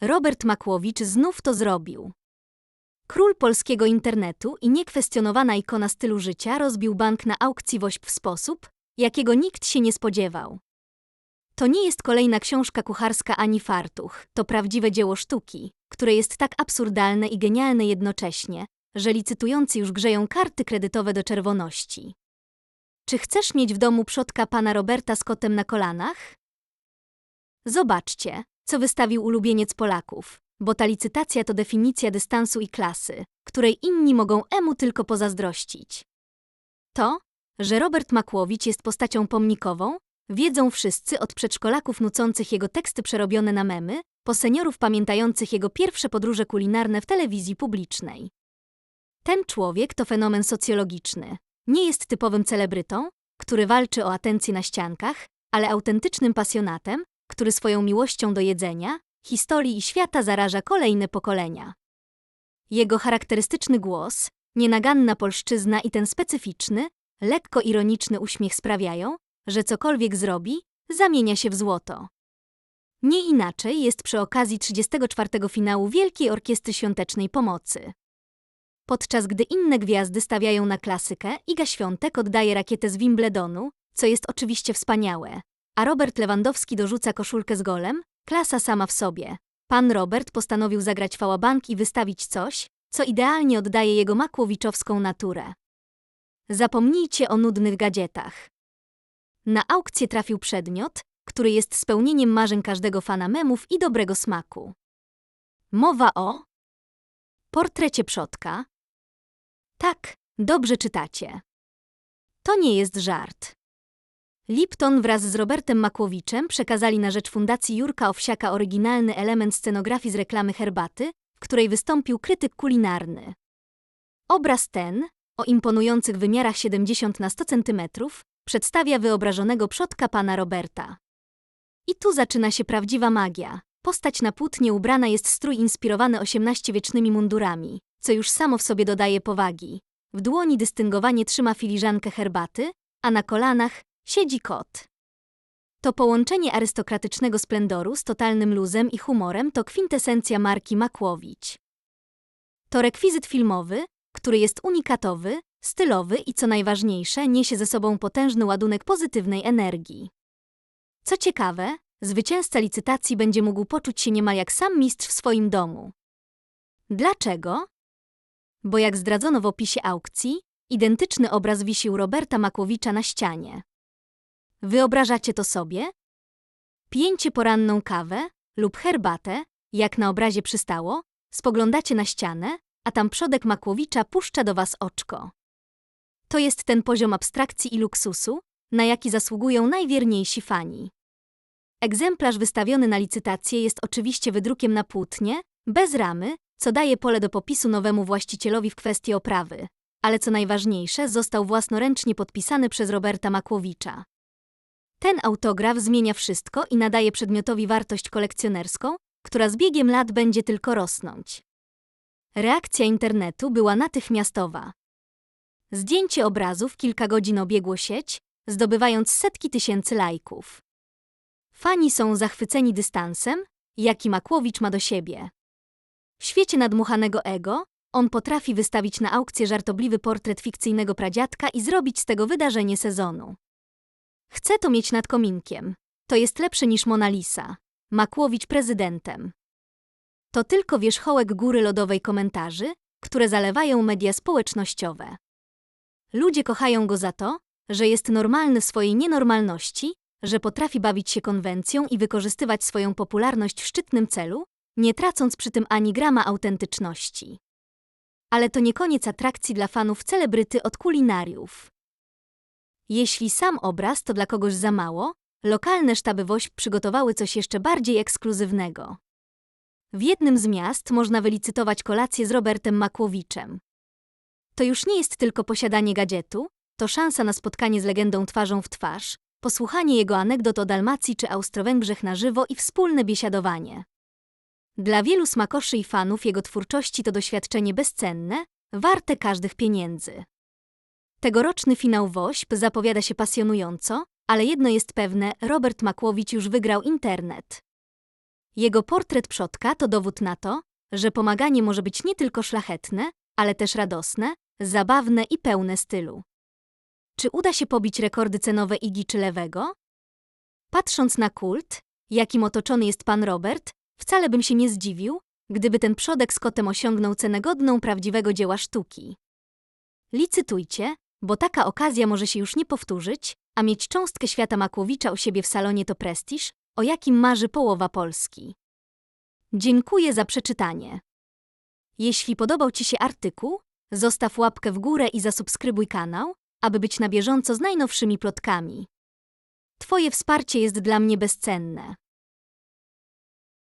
Robert Makłowicz znów to zrobił. Król polskiego internetu i niekwestionowana ikona stylu życia rozbił bank na aukcji WOŚP w sposób, jakiego nikt się nie spodziewał. To nie jest kolejna książka kucharska ani fartuch, to prawdziwe dzieło sztuki, które jest tak absurdalne i genialne jednocześnie, że licytujący już grzeją karty kredytowe do czerwoności. Czy chcesz mieć w domu przodka pana Roberta z kotem na kolanach? Zobaczcie, co wystawił ulubieniec Polaków, bo ta licytacja to definicja dystansu i klasy, której inni mogą emu tylko pozazdrościć. To, że Robert Makłowicz jest postacią pomnikową, wiedzą wszyscy od przedszkolaków nucących jego teksty przerobione na memy, po seniorów pamiętających jego pierwsze podróże kulinarne w telewizji publicznej. Ten człowiek to fenomen socjologiczny. Nie jest typowym celebrytą, który walczy o atencję na ściankach, ale autentycznym pasjonatem, który swoją miłością do jedzenia, historii i świata zaraża kolejne pokolenia. Jego charakterystyczny głos, nienaganna polszczyzna i ten specyficzny, lekko ironiczny uśmiech sprawiają, że cokolwiek zrobi, zamienia się w złoto. Nie inaczej jest przy okazji 34. finału Wielkiej Orkiestry Świątecznej Pomocy. Podczas gdy inne gwiazdy stawiają na klasykę, Iga Świątek oddaje rakietę z Wimbledonu, co jest oczywiście wspaniałe, a Robert Lewandowski dorzuca koszulkę z golem, klasa sama w sobie. Pan Robert postanowił zagrać fałabank i wystawić coś, co idealnie oddaje jego makłowiczowską naturę. Zapomnijcie o nudnych gadzietach. Na aukcję trafił przedmiot, który jest spełnieniem marzeń każdego fana memów i dobrego smaku. Mowa o portrecie przodka. Tak, dobrze czytacie. To nie jest żart. Lipton wraz z Robertem Makłowiczem przekazali na rzecz Fundacji Jurka Owsiaka oryginalny element scenografii z reklamy herbaty, w której wystąpił krytyk kulinarny. Obraz ten, o imponujących wymiarach 70 na 100 cm, przedstawia wyobrażonego przodka pana Roberta. I tu zaczyna się prawdziwa magia. Postać na płótnie ubrana jest strój inspirowany XVIII-wiecznymi mundurami, co już samo w sobie dodaje powagi. W dłoni dystyngowanie trzyma filiżankę herbaty, a na kolanach siedzi kot. To połączenie arystokratycznego splendoru z totalnym luzem i humorem to kwintesencja marki Makłowicz. To rekwizyt filmowy, który jest unikatowy, stylowy i co najważniejsze, niesie ze sobą potężny ładunek pozytywnej energii. Co ciekawe, zwycięzca licytacji będzie mógł poczuć się niemal jak sam mistrz w swoim domu. Dlaczego? Bo jak zdradzono w opisie aukcji, identyczny obraz wisił Roberta Makłowicza na ścianie. Wyobrażacie to sobie? Pijęcie poranną kawę lub herbatę, jak na obrazie przystało, spoglądacie na ścianę, a tam przodek Makłowicza puszcza do was oczko. To jest ten poziom abstrakcji i luksusu, na jaki zasługują najwierniejsi fani. Egzemplarz wystawiony na licytację jest oczywiście wydrukiem na płótnie, bez ramy, co daje pole do popisu nowemu właścicielowi w kwestii oprawy, ale co najważniejsze, został własnoręcznie podpisany przez Roberta Makłowicza. Ten autograf zmienia wszystko i nadaje przedmiotowi wartość kolekcjonerską, która z biegiem lat będzie tylko rosnąć. Reakcja internetu była natychmiastowa. Zdjęcie obrazu w kilka godzin obiegło sieć, zdobywając setki tysięcy lajków. Fani są zachwyceni dystansem, jaki Makłowicz ma do siebie. W świecie nadmuchanego ego, on potrafi wystawić na aukcję żartobliwy portret fikcyjnego pradziadka i zrobić z tego wydarzenie sezonu. Chcę to mieć nad kominkiem. To jest lepsze niż Mona Lisa. Makłowicz prezydentem. To tylko wierzchołek góry lodowej komentarzy, które zalewają media społecznościowe. Ludzie kochają go za to, że jest normalny w swojej nienormalności, że potrafi bawić się konwencją i wykorzystywać swoją popularność w szczytnym celu, nie tracąc przy tym ani grama autentyczności. Ale to nie koniec atrakcji dla fanów celebryty od kulinariów. Jeśli sam obraz to dla kogoś za mało, lokalne sztaby WOŚP przygotowały coś jeszcze bardziej ekskluzywnego. W jednym z miast można wylicytować kolację z Robertem Makłowiczem. To już nie jest tylko posiadanie gadżetu, to szansa na spotkanie z legendą twarzą w twarz, posłuchanie jego anegdot o Dalmacji czy Austro-Węgrzech na żywo i wspólne biesiadowanie. Dla wielu smakoszy i fanów jego twórczości to doświadczenie bezcenne, warte każdych pieniędzy. Tegoroczny finał WOŚP zapowiada się pasjonująco, ale jedno jest pewne, Robert Makłowicz już wygrał internet. Jego portret przodka to dowód na to, że pomaganie może być nie tylko szlachetne, ale też radosne, zabawne i pełne stylu. Czy uda się pobić rekordy cenowe Igi czy Lewego? Patrząc na kult, jakim otoczony jest pan Robert, wcale bym się nie zdziwił, gdyby ten przodek z kotem osiągnął cenę godną prawdziwego dzieła sztuki. Licytujcie, bo taka okazja może się już nie powtórzyć, a mieć cząstkę świata Makłowicza u siebie w salonie to prestiż, o jakim marzy połowa Polski. Dziękuję za przeczytanie. Jeśli podobał Ci się artykuł, zostaw łapkę w górę i zasubskrybuj kanał, aby być na bieżąco z najnowszymi plotkami. Twoje wsparcie jest dla mnie bezcenne.